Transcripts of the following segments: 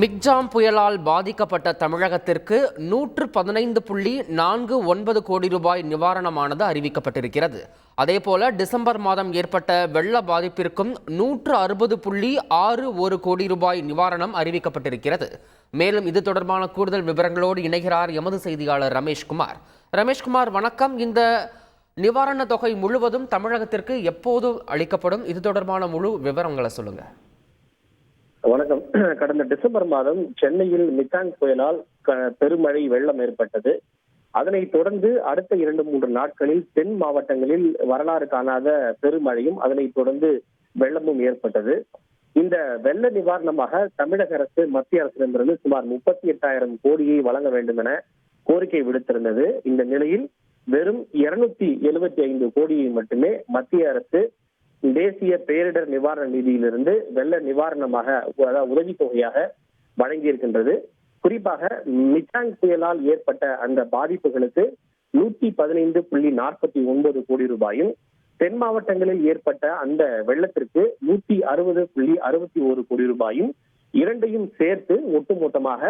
Michaung புயலால் பாதிக்கப்பட்ட தமிழகத்திற்கு நூற்று பதினைந்து புள்ளி நான்கு ஒன்பது கோடி ரூபாய் நிவாரணமானது அறிவிக்கப்பட்டிருக்கிறது. அதேபோல டிசம்பர் மாதம் ஏற்பட்ட வெள்ள பாதிப்பிற்கும் நூற்று அறுபது புள்ளி ஆறு ஒரு கோடி ரூபாய் நிவாரணம் அறிவிக்கப்பட்டிருக்கிறது. மேலும் இது தொடர்பான கூடுதல் விவரங்களோடு இணைகிறார் எமது செய்தியாளர் ரமேஷ்குமார் ரமேஷ்குமார் வணக்கம். இந்த நிவாரண தொகை முழுவதும் தமிழகத்திற்கு எப்போது அளிக்கப்படும்? இது தொடர்பான முழு விவரங்களை சொல்லுங்கள் வணக்கம். கடந்த டிசம்பர் மாதம் சென்னையில் மித்தாங் புயலால் பெருமழை வெள்ளம் ஏற்பட்டது. அதனைத் தொடர்ந்து அடுத்த இரண்டு மூன்று நாட்களில் தென் மாவட்டங்களில் வரலாறு காணாத பெருமழையும் அதனைத் தொடர்ந்து வெள்ளமும் ஏற்பட்டது. இந்த வெள்ள நிவாரணமாக தமிழக அரசு மத்திய அரசிடமிருந்து சுமார் முப்பத்தி எட்டாயிரம் கோடியை வழங்க வேண்டும் என கோரிக்கை விடுத்திருந்தது. இந்த நிலையில் வெறும் இருநூத்தி எழுபத்தி ஐந்து கோடியை மட்டுமே மத்திய அரசு தேசிய பேரிடர் நிவாரண நிதியிலிருந்து வெள்ள நிவாரணமாக அதாவது உதவித்தொகையாக வழங்கியிருக்கின்றது. குறிப்பாக மிச்சாங் புயலால் ஏற்பட்ட அந்த பாதிப்புகளுக்கு நூத்தி பதினைந்து புள்ளி நாற்பத்தி ஒன்பது கோடி ரூபாயும் தென் மாவட்டங்களில் ஏற்பட்ட அந்த வெள்ளத்திற்கு நூத்தி அறுபது புள்ளி அறுபத்தி ஒரு கோடி ரூபாயும் இரண்டையும் சேர்த்து ஒட்டுமொத்தமாக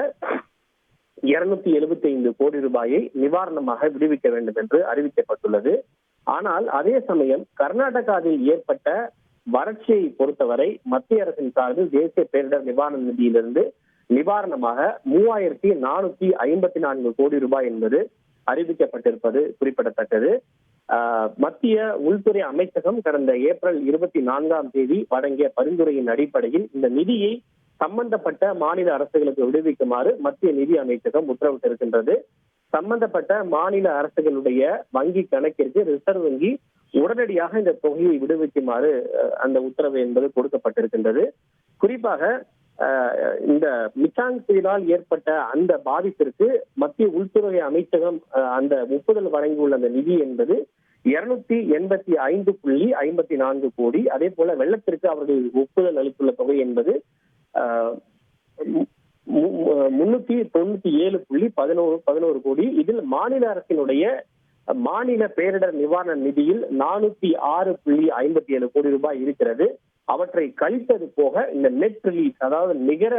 இருநூத்தி எழுபத்தி ஐந்து கோடி ரூபாயை நிவாரணமாக விடுவிக்க வேண்டும் என்று அறிவிக்கப்பட்டுள்ளது. ஆனால் அதே சமயம் கர்நாடகாவில் ஏற்பட்ட வறட்சியை பொறுத்தவரை மத்திய அரசின் சார்பில் தேசிய பேரிடர் நிவாரண நிதியிலிருந்து நிவாரணமாக மூவாயிரத்தி நானூத்தி ஐம்பத்தி நான்கு கோடி ரூபாய் என்பது அறிவிக்கப்பட்டிருப்பது குறிப்பிடத்தக்கது. ஆஹ், மத்திய உள்துறை அமைச்சகம் கடந்த ஏப்ரல் இருபத்தி நான்காம் தேதி வழங்கிய பரிந்துரையின் அடிப்படையில் இந்த நிதியை சம்பந்தப்பட்ட மாநில அரசுகளுக்கு விடுவிக்குமாறு மத்திய நிதி அமைச்சகம் உத்தரவிட்டிருக்கின்றது. சம்பந்தப்பட்ட மாநில அரசுகளுடைய வங்கி கணக்கிற்கு ரிசர்வ் வங்கி உடனடியாக இந்த தொகையை விடுவிக்குமாறு அந்த உத்தரவு என்பது கொடுக்கப்பட்டிருக்கின்றது. குறிப்பாக இந்த மிச்சாங் புயலால் ஏற்பட்ட அந்த பாதிப்பிற்கு மத்திய உள்துறை அமைச்சகம் அஹ், அந்த ஒப்புதல் வழங்கியுள்ள அந்த நிதி என்பது இருநூத்தி எண்பத்தி ஐந்து புள்ளி ஐம்பத்தி நான்கு கோடி. அதே போல வெள்ளத்திற்கு அவர்கள் ஒப்புதல் அளித்துள்ள தொகை என்பது முன்னூத்தி தொண்ணூத்தி ஏழு புள்ளி பதினோரு பதினோரு கோடி. இதில் மாநில அரசினுடைய மாநில பேரிடர் நிவாரண நிதியில் நானூத்தி ஆறு புள்ளி ஐம்பத்தி ஏழு கோடி ரூபாய் இருக்கிறது. அவற்றை கழித்தது போக இந்த நெட் ரிலீஸ் அதாவது நிகர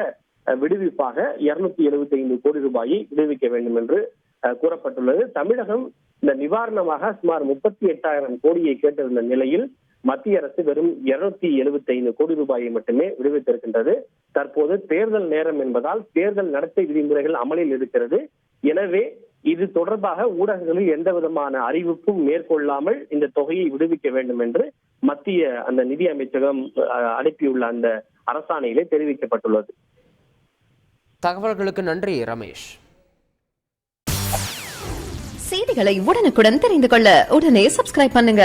விடுவிப்பாக இருநூத்தி எழுபத்தி ஐந்து கோடி ரூபாயை விடுவிக்க வேண்டும் என்று கூறப்பட்டுள்ளது. தமிழகம் இந்த நிவாரணமாக சுமார் முப்பத்தி எட்டாயிரம் கோடியை கேட்டிருந்த நிலையில் மத்திய அரசு வெறும் இருநூத்தி எழுபத்தி ஐந்து கோடி ரூபாயை மட்டுமே விடுவித்திருக்கின்றது. தற்போது தேர்தல் நேரம் என்பதால் தேர்தல் நடத்தை விதிமுறைகள் அமலில் இருக்கிறது. எனவே இது தொடர்பாக ஊடகங்களில் எந்த விதமான அறிவிப்பும் மேற்கொள்ளாமல் இந்த தொகையை விடுவிக்க வேண்டும் என்று மத்திய அந்த நிதி அமைச்சகம் அனுப்பியுள்ள அந்த அரசாணையிலே தெரிவிக்கப்பட்டுள்ளது. தகவல்களுக்கு நன்றி ரமேஷ். செய்திகளை உடனுக்குடன் தெரிந்து கொள்ள உடனே சப்ஸ்கிரைப் பண்ணுங்க.